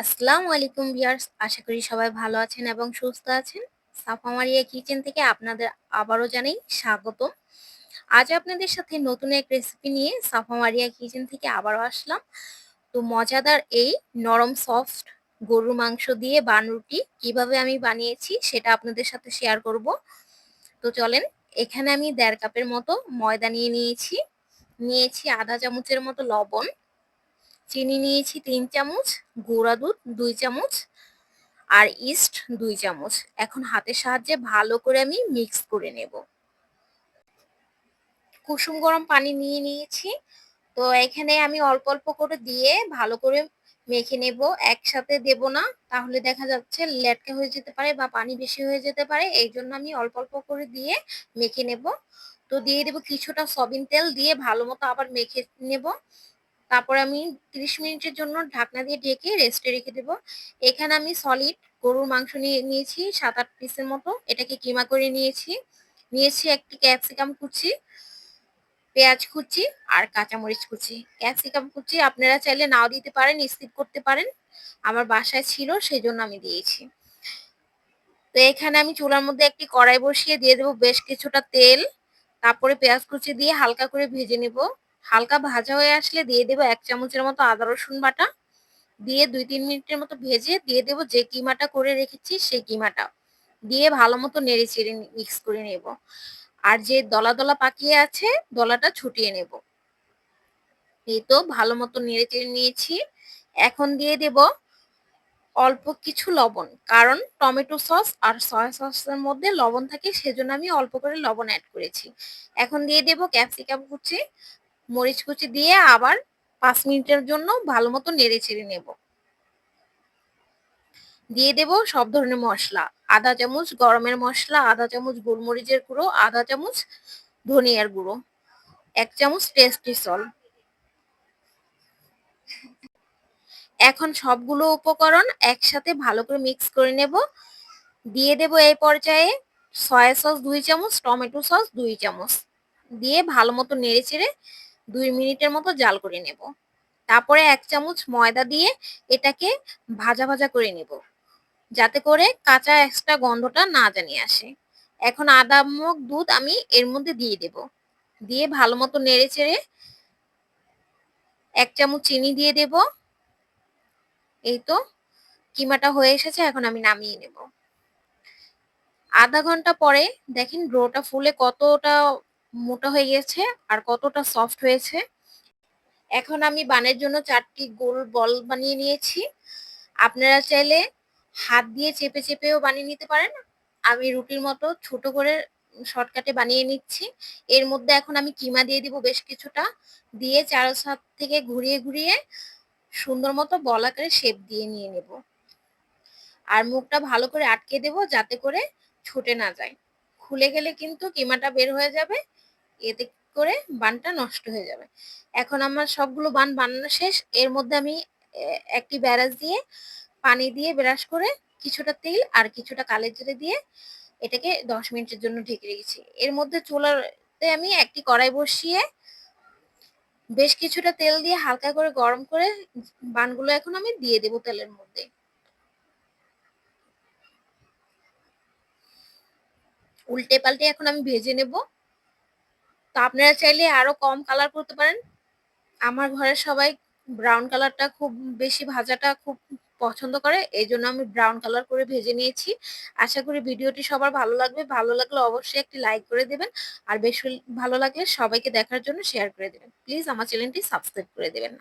আসসালামু আলাইকুম ভিউয়ার্স, আশা করি সবাই ভালো আছেন এবং সুস্থ আছেন। সাফা মারিয়া কিচেন থেকে আপনাদের আবারও জানাই স্বাগতম। আজ আপনাদের সাথে নতুন এক রেসিপি নিয়ে সাফা মারিয়া কিচেন থেকে আবারও আসলাম। তো মজাদার এই নরম সফট গরুর মাংস দিয়ে বানরুটি কীভাবে আমি বানিয়েছি সেটা আপনাদের সাথে শেয়ার করব। তো চলেন, এখানে আমি দেড় কাপের মতো ময়দা নিয়ে নিয়েছি। নিয়েছি আধা চামচের মতো লবণ। চিনি নিয়েছি তিন চামচ, গুঁড়া দুধ দুই চামচ আর ইস্ট দুই চামচ। এখন হাতের সাহায্যে ভালো করে আমি মিক্স করে নেব। কুসুম গরম পানি নিয়ে নিয়েছি। তো এখানে আমি অল্প অল্প করে দিয়ে ভালো করে মেখে নেব। একসাথে দেব না, তাহলে দেখা যাচ্ছে লেটকা হয়ে যেতে পারে বা পানি বেশি হয়ে যেতে পারে। এই জন্য আমি অল্প অল্প করে দিয়ে মেখে নেব। তো দিয়ে দেব কিছুটা সবিন তেল দিয়ে ভালো মতো আবার মেখে নেব। তারপর আমি 30 মিনিটের জন্য ঢাকনা দিয়ে ঢেকে রেস্টে রেখে দেব। এখানে আমি সলিড গরুর মাংস নিয়ে নিয়েছি সাত আট পিসের মতো। এটাকে কিমা করে নিয়েছি। নিয়েছি একটি ক্যাপসিকাম কুচি, পেঁয়াজ কুচি আর কাঁচামরিচ কুচি। ক্যাপসিকাম কুচি আপনারা চাইলে নাও দিতে পারেন স্কিপ করতে পারেন। আমার বাসায় ছিল সেই জন্য আমি দিয়েছি। তো এখানে আমি চুলার মধ্যে একটি কড়াই বসিয়ে দিয়ে দেবো বেশ কিছুটা তেল। তারপরে পেঁয়াজ কুচি দিয়ে হালকা করে ভেজে নেব। হালকা ভাজা হয়ে আসলে দিয়ে দেবো এক চামচের মতো আদা রসুন বাটা। দিয়ে দুই তিন মিনিটের মতো ভেজে দিয়ে দেবো যে কিমাটা করে রেখেছি সেই কিমাটা। দিয়ে ভালো মতো নেড়ে চেড়ে মিক্স করে নেব। আর যে দলা দলা পাকিয়ে আছে দলাটা ছুটিয়ে নেব। এই তো ভালো মতো নেড়ে চেড়ে নিয়েছি। এখন দিয়ে দেব অল্প কিছু লবণ, কারণ টমেটো সস আর সয়া সসের মধ্যে লবণ থাকে, সেজন্য আমি অল্প করে লবণ অ্যাড করেছি। এখন দিয়ে দেব ক্যাপসিকাম কুচি। মরিচ কুচি দিয়ে আবার পাঁচ মিনিটের জন্য ভালো মতো নেড়ে চেড়ে নেব। দিয়ে দেব সব ধরনের মশলা। আধা চামচ, গরমের মশলা আধা চামচ, গোলমরিচের গুঁড়ো আধা চামচ, ধনিয়ার গুঁড়ো, এক চামচ টেস্টি সল এখন সবগুলো উপকরণ একসাথে ভালো করে মিক্স করে নেব। দিয়ে দেব এই পর্যায়ে সয়া সস দুই চামচ টমেটো সস দুই চামচ। দিয়ে ভালো মতো নেড়ে চেড়ে দুই মিনিটের মতো জাল করে নেব। তারপরে এক চামচ ময়দা দিয়ে এটাকে ভাজা ভাজা করে নেব, যাতে করে কাঁচা এক্সট্রা গন্ধটা না জানিয়ে আসে। এখন আদা মুখ দুধ আমি এর মধ্যে দিয়ে দেব। দিয়ে ভালো মতো নেড়ে চেড়ে এক চামচ চিনি দিয়ে দেব। এই তো কিমাটা হয়ে এসেছে, এখন আমি নামিয়ে নেব। আধা ঘণ্টা পরে দেখেন ডোটা ফুলে কতটা মোটা হয়ে গেছে আর কতটা সফট হয়েছে। এখন আমি বানের জন্য চারটি গোল বল বানিয়ে নিয়েছি। আপনারা চাইলে হাত দিয়ে চেপে চেপেও বানিয়ে নিতে পারেন। আমি রুটির মতো ছোট করে শর্টকাটে বানিয়ে নিচ্ছি। এর মধ্যে এখন আমি কিমা দিয়ে দিব বেশ কিছুটা। দিয়ে চারো সাত থেকে ঘুরিয়ে ঘুরিয়ে সুন্দর মতো বল আকারে শেপ দিয়ে নিয়ে নেব। আর মুখটা ভালো করে আটকে দেব যাতে করে ছুটে না যায়। খুলে গেলে কিন্তু কিমাটা বের হয়ে যাবে, এতে করে বানটা নষ্ট হয়ে যাবে। এখন আমার সবগুলো বান বানানো শেষ, এর মধ্যে আমি একটি ব্যারাজ দিয়ে পানি দিয়ে ব্রাশ করে কিছুটা তেল আর কিছুটা কালের জিরে দিয়ে এটাকে দশ মিনিটের জন্য ঢেকে রেখেছি। এর মধ্যে চুলাতে আমি একটি কড়াই বসিয়ে বেশ কিছুটা তেল দিয়ে হালকা করে গরম করে বানগুলো এখন আমি দিয়ে দেবো তেলের মধ্যে। উল্টে পাল্টে এখন আমি ভেজে নেব। তো আপনারা চাইলে আরও কম কালার করতে পারেন। আমার ঘরের সবাই ব্রাউন কালারটা খুব বেশি ভাজাটা খুব পছন্দ করে, এই জন্য আমি ব্রাউন কালার করে ভেজে নিয়েছি। আশা করি ভিডিওটি সবার ভালো লাগবে। ভালো লাগলে অবশ্যই একটি লাইক করে দেবেন। আর বেশি ভালো লাগলে সবাইকে দেখার জন্য শেয়ার করে দেবেন। প্লিজ আমার চ্যানেলটি সাবস্ক্রাইব করে দেবেন।